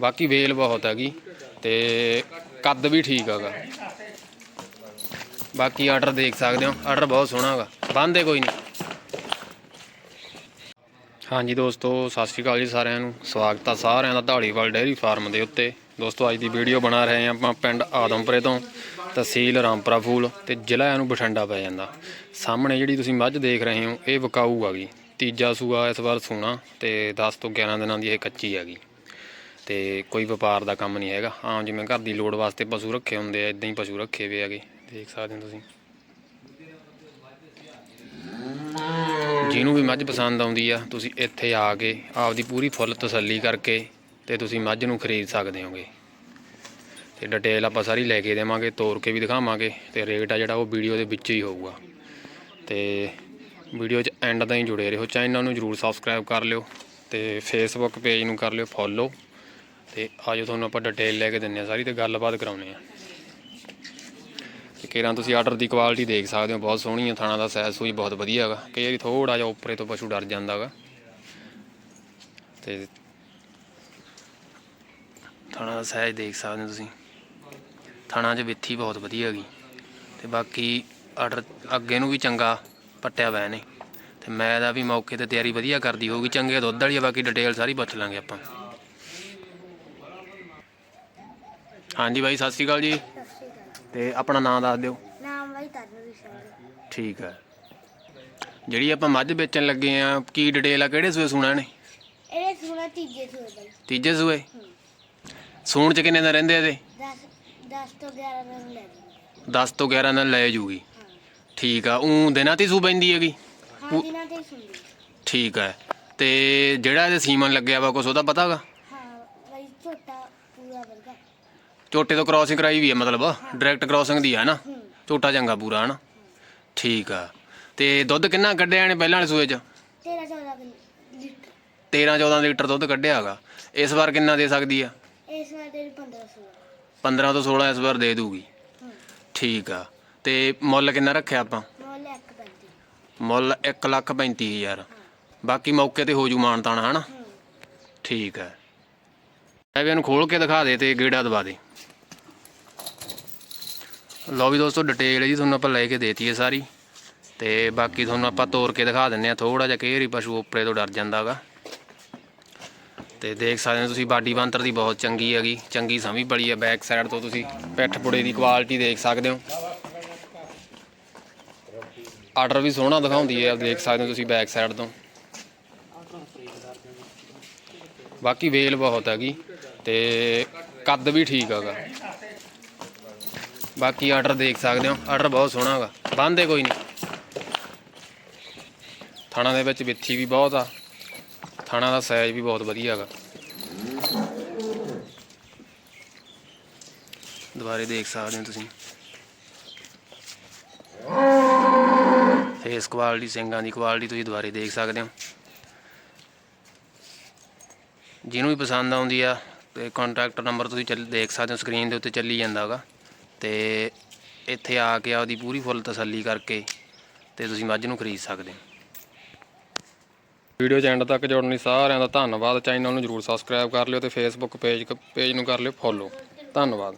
ਬਾਕੀ ਵੇਲ ਬਹੁਤ ਹੈਗੀ ਤੇ ਕੱਦ ਵੀ ਠੀਕ ਹੈਗਾ। ਬਾਕੀ ਆਰਡਰ ਦੇਖ ਸਕਦੇ ਹੋ, ਆਰਡਰ ਬਹੁਤ ਸੋਹਣਾ ਹੈਗਾ ਬੰਦੇ ਕੋਈ ਨਹੀਂ। ਹਾਂਜੀ ਦੋਸਤੋ, ਸਤਿ ਸ਼੍ਰੀ ਅਕਾਲ ਜੀ ਸਾਰਿਆਂ ਨੂੰ, ਸਵਾਗਤ ਆ ਸਾਰਿਆਂ ਦਾ ਢਾਲੀਵਾਲ ਡੇਅਰੀ ਫਾਰਮ ਦੇ ਉੱਤੇ। ਦੋਸਤੋ, ਅੱਜ ਦੀ ਵੀਡੀਓ ਬਣਾ ਰਹੇ ਹਾਂ ਆਪਾਂ ਪਿੰਡ ਆਦਮਪੁਰੇ ਤੋਂ, ਤਹਿਸੀਲ ਰਾਮਪੁਰਾ ਫੂਲ ਤੇ ਜ਼ਿਲ੍ਹਾ ਇਹਨੂੰ ਬਠਿੰਡਾ ਪੈ ਜਾਂਦਾ। ਸਾਹਮਣੇ ਜਿਹੜੀ ਤੁਸੀਂ ਮੱਝ ਦੇਖ ਰਹੇ ਹੋ, ਇਹ ਵਿਕਾਊ ਹੈਗੀ, ਤੀਜਾ ਸੂਆ ਇਸ ਵਾਰ ਸੂਣਾ ਤੇ 10 ਤੋਂ 11 ਦਿਨਾਂ ਦੀ ਇਹ ਕੱਚੀ ਹੈਗੀ। ਤੇ ਕੋਈ ਵਪਾਰ ਦਾ ਕੰਮ ਨਹੀਂ ਹੈਗਾ। ਆਮ ਜਿਵੇਂ ਘਰ ਦੀ ਲੋੜ ਵਾਸਤੇ ਪਸ਼ੂ ਰੱਖੇ ਹੁੰਦੇ ਆ ਇਦਾਂ ਹੀ ਪਸ਼ੂ ਰੱਖੇ ਹੋਏ ਹੈਗੇ। ਦੇਖ ਸਕਦੇ ਹੋ ਤੁਸੀਂ। ਜਿਹਨੂੰ ਵੀ ਮੱਝ ਪਸੰਦ ਆਉਂਦੀ ਆ, ਤੁਸੀਂ ਇੱਥੇ ਆ ਕੇ ਆਪਦੀ ਪੂਰੀ ਫੁੱਲ ਤਸੱਲੀ ਕਰਕੇ ਤੇ ਤੁਸੀਂ ਮੱਝ ਨੂੰ ਖਰੀਦ ਸਕਦੇ ਹੋਗੇ। ਤੇ ਡਿਟੇਲ ਆਪਾਂ ਸਾਰੀ ਲੈ ਕੇ ਦੇਵਾਂਗੇ, ਤੋਰ ਕੇ ਵੀ ਦਿਖਾਵਾਂਗੇ ਤੇ ਰੇਟ ਆ ਜਿਹੜਾ ਉਹ ਵੀਡੀਓ ਦੇ ਵਿੱਚ ਹੀ ਹੋਊਗਾ। ਤੇ ਵੀਡੀਓ 'ਚ ਐਂਡ ਤਾਈਂ ਜੁੜੇ ਰਹੋ। ਚੈਨਲ ਨੂੰ ਜਰੂਰ ਸਬਸਕ੍ਰਾਈਬ ਕਰ ਲਿਓ ਤੇ ਫੇਸਬੁੱਕ ਪੇਜ ਨੂੰ ਕਰ ਲਿਓ ਫੋਲੋ ਤੇ ਆਜੋ ਤੁਹਾਨੂੰ ਆਪਾਂ ਡਿਟੇਲ ਲੈ ਕੇ ਦਿੰਨੇ ਆ ਸਾਰੀ ਤੇ ਗੱਲਬਾਤ ਕਰਾਉਨੇ ਆ ਤੇ ਕਿਰਾਂ ਤੁਸੀਂ ਆਰਡਰ ਦੀ ਕੁਆਲਿਟੀ ਦੇਖ ਸਕਦੇ ਹੋ ਬਹੁਤ ਸੋਹਣੀ ਹੈ ਥਾਣਾ ਦਾ ਸਾਈਜ਼ ਸੂਈ ਬਹੁਤ ਵਧੀਆ ਹੈਗਾ ਕਈ ਵਾਰੀ ਥੋੜਾ ਜਿਹਾ ਉੱਪਰੇ ਤੋਂ ਪਸ਼ੂ ਡਰ ਜਾਂਦਾ ਹੈਗਾ ਤੇ ਥਾਣਾ ਦਾ ਸਾਈਜ਼ ਦੇਖ ਸਕਦੇ ਹੋ ਤੁਸੀਂ। ਥਾਣਾ 'ਚ ਵਿੱਥੀ ਬਹੁਤ ਵਧੀਆ ਹੈਗੀ। ਤੇ ਬਾਕੀ ਆਰਡਰ ਅੱਗੇ ਨੂੰ ਵੀ ਚੰਗਾ ਪੱਟਿਆ ਹੋਇਆ ਨੇ ਤੇ ਮੈਂ ਦਾ ਵੀ ਮੌਕੇ ਤੇ ਤਿਆਰੀ ਵਧੀਆ ਕਰਦੀ ਹੋਊਗੀ ਚੰਗੇ ਦੁੱਧ ਵਾਲੀ ਆ, ਬਾਕੀ ਡਿਟੇਲ ਸਾਰੀ ਪੁੱਛ ਲਾਂਗੇ ਆਪਾਂ। ਹਾਂਜੀ ਬਾਈ ਸਤਿ ਸ਼੍ਰੀ ਅਕਾਲ ਜੀ। ਸਤਿ ਸ਼੍ਰੀ ਅਕਾਲ ਤੇ ਆਪਣਾ ਨਾਮ ਦੱਸ ਦਿਓ। ਨਾਮ ਬਾਈ ਤਰਨਵੀਰ ਸਿੰਘ। ਠੀਕ ਹੈ। ਜਿਹੜੀ ਆਪਾਂ ਮੱਝ ਵੇਚਣ ਲੱਗੇ ਆ ਕੀ ਡਿਟੇਲ ਆ ਕਿਹੜੇ ਸੂਏ ਸੁਣਾ ਨੇ ਇਹ ਸੁਣਾ ਤੀਜੇ ਸੂਏ ਬਾਈ। ਤੀਜੇ ਸੂਏ? ਸੂਣ ਚ ਕਿੰਨੇ ਦਿਨ ਰਹਿੰਦੇ ਇਹਦੇ? 10 10 ਤੋਂ 11 ਦਿਨ ਲੈ ਲੈਂਦੇ 10 ਤੋਂ 11 ਦਿਨ ਲੈ ਜੂਗੀ। ਠੀਕ ਆ ਉਹ ਦਿਨਾਂ ਤੇ ਸੂ ਪੈਂਦੀ ਹੈਗੀ? ਹਾਂ ਦਿਨਾਂ ਤੇ ਸੁਣਦੀ ਠੀਕ ਹੈ। ਤੇ ਜਿਹੜਾ ਇਹਦੇ ਸੀਮਨ ਲੱਗਿਆ ਵਾ ਕੁਛ ਉਹਦਾ ਪਤਾਗਾ ਹਾਂ ਬਾਈ ਛੋਟਾ ਪੂਰਾ ਵਰਗਾ। ਝੋਟੇ ਤੋਂ ਕ੍ਰਾਸਿੰਗ ਕਰਾਈ ਵੀ ਹੈ ਮਤਲਬ ਡਾਇਰੈਕਟ ਕ੍ਰਾਸਿੰਗ ਦੀ ਹੈ ਨਾ ਹੂੰ ਝੋਟਾ ਚੰਗਾ ਪੂਰਾ ਹਨਾ? ਠੀਕ ਆ। ਤੇ ਦੁੱਧ ਕਿੰਨਾ ਕੱਢਿਆ ਨੇ ਪਹਿਲਾਂ ਵਾਲੇ ਸੂਏ ਚ? 13 14 ਲੀਟਰ। 13 14 ਲੀਟਰ ਦੁੱਧ ਕੱਢਿਆ ਹੈਗਾ। ਇਸ ਵਾਰ ਕਿੰਨਾ ਦੇ ਸਕਦੀ ਆ? ਇਸ ਵਾਰ ਦੇ 15 ਸੂਆ 15 ਤੋਂ 16 ਇਸ ਵਾਰ ਦੇ ਦੂਗੀ ਹੂੰ। ਠੀਕ ਆ। ਤੇ ਮੁੱਲ ਕਿੰਨਾ ਰੱਖਿਆ ਆਪਾਂ? ਮੋਲ ਇੱਕ ਪੈਂਤੀ। ਮੁੱਲ 1 ਲੱਖ 35 ਹਜ਼ਾਰ। ਬਾਕੀ ਮੌਕੇ ਤੇ ਹੋ ਜੂ ਮਾਨ ਤਾਣਾ ਹਨਾ? ਹੂੰ। ਠੀਕ ਹੈ ਮੈਂ ਵੀ ਇਹਨੂੰ ਖੋਲ ਕੇ ਦਿਖਾ ਦੇ ਤੇ ਗੇੜਾ ਦਵਾ ਦੇ। ਲਓ ਵੀ ਦੋਸਤੋ ਡਿਟੇਲ ਜੀ ਤੁਹਾਨੂੰ ਆਪਾਂ ਲੈ ਕੇ ਦੇਤੀ ਹੈ ਸਾਰੀ। ਤੇ ਬਾਕੀ ਤੁਹਾਨੂੰ ਆਪਾਂ ਤੋੜ ਕੇ ਦਿਖਾ ਦਿੰਨੇ ਆ ਥੋੜਾ ਜਿਹਾ ਕਈ ਵਾਰੀ ਪਸ਼ੂ ਉੱਪਰੇ ਤੋਂ ਡਰ ਜਾਂਦਾਗਾ ਤੇ ਦੇਖ ਸਕਦੇ ਹੋ ਤੁਸੀਂ, ਬਾਡੀ ਬੰਤਰ ਦੀ ਬਹੁਤ ਚੰਗੀ ਹੈਗੀ। ਚੰਗੀ ਸਮੀ ਬੜੀ ਹੈ ਬੈਕ ਸਾਈਡ ਤੋਂ ਤੁਸੀਂ ਪਿੱਠ ਪੁੜੇ ਦੀ ਕੁਆਲਿਟੀ ਦੇਖ ਸਕਦੇ ਹੋ। ਆਰਡਰ ਵੀ ਸੋਹਣਾ ਦਿਖਾਉਂਦੀ ਹੈ, ਦੇਖ ਸਕਦੇ ਹੋ ਤੁਸੀਂ ਬੈਕ ਸਾਈਡ ਤੋਂ। ਬਾਕੀ ਵੇਲ ਬਹੁਤ ਹੈਗੀ ਤੇ ਕੱਦ ਵੀ ਠੀਕ ਹੈਗਾ। ਬਾਕੀ ਆਰਡਰ ਦੇਖ ਸਕਦੇ ਹੋ, ਆਰਡਰ ਬਹੁਤ ਸੋਹਣਾ ਹੈਗਾ ਬੰਦੇ ਕੋਈ ਨਹੀਂ। ਥਾਣਾ ਦੇ ਵਿੱਚ ਵਿੱਥੀ ਵੀ ਬਹੁਤ ਆ, ਥਾਣਾ ਦਾ ਸਾਈਜ਼ ਵੀ ਬਹੁਤ ਵਧੀਆ ਹੈਗਾ। ਦੁਬਾਰੇ ਦੇਖ ਸਕਦੇ ਹੋ ਤੁਸੀਂ। ਫੇਸ ਕੁਆਲਿਟੀ ਸਿੰਗਾਂ ਦੀ ਕੁਆਲਿਟੀ ਤੁਸੀਂ ਦੁਬਾਰੇ ਦੇਖ ਸਕਦੇ ਹੋ। ਜਿਹਨੂੰ ਵੀ ਪਸੰਦ ਆਉਂਦੀ ਆ, ਤੇ ਕੰਟੈਕਟ ਨੰਬਰ ਤੁਸੀਂ ਚੱਲ, ਦੇਖ ਸਕਦੇ ਹੋ ਸਕਰੀਨ ਦੇ ਉੱਤੇ ਚੱਲੀ ਜਾਂਦਾ ਹੈਗਾ। ਤੇ ਇੱਥੇ ਆ ਕੇ ਆ ਉਹਦੀ ਪੂਰੀ ਫੁੱਲ ਤਸੱਲੀ ਕਰਕੇ ਤੇ ਤੁਸੀਂ ਮੱਝ ਨੂੰ ਖਰੀਦ ਸਕਦੇ ਹੋ। ਵੀਡੀਓ ਚ ਤੱਕ ਜੁੜਨ ਲਈ ਸਾਰਿਆਂ ਦਾ ਧੰਨਵਾਦ। ਚੈਨਲ ਨੂੰ ਜਰੂਰ ਸਬਸਕ੍ਰਾਈਬ ਕਰ ਲਿਓ ਤੇ ਫੇਸਬੁੱਕ ਪੇਜ ਪੇਜ ਨੂੰ ਕਰ ਲਿਓ ਫੋਲੋ ਧੰਨਵਾਦ।